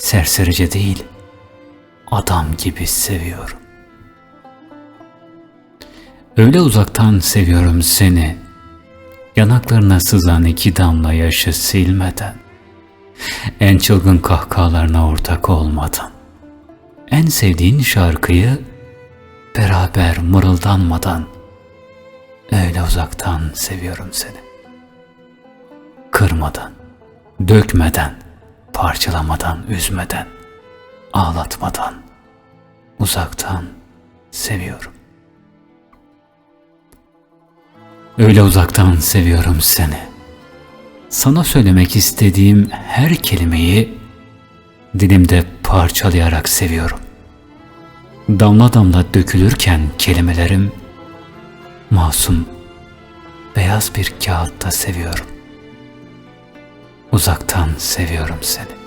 serserice değil, adam gibi seviyorum. Öyle uzaktan seviyorum seni, yanaklarına sızan iki damla yaşı silmeden, en çılgın kahkahalarına ortak olmadan, en sevdiğin şarkıyı beraber mırıldanmadan, öyle uzaktan seviyorum seni. Kırmadan, dökmeden, parçalamadan, üzmeden, ağlatmadan, uzaktan seviyorum. Öyle uzaktan seviyorum seni. Sana söylemek istediğim her kelimeyi dilimde parçalayarak seviyorum. Damla damla dökülürken kelimelerim masum beyaz bir kağıtta seviyorum. Uzaktan seviyorum seni.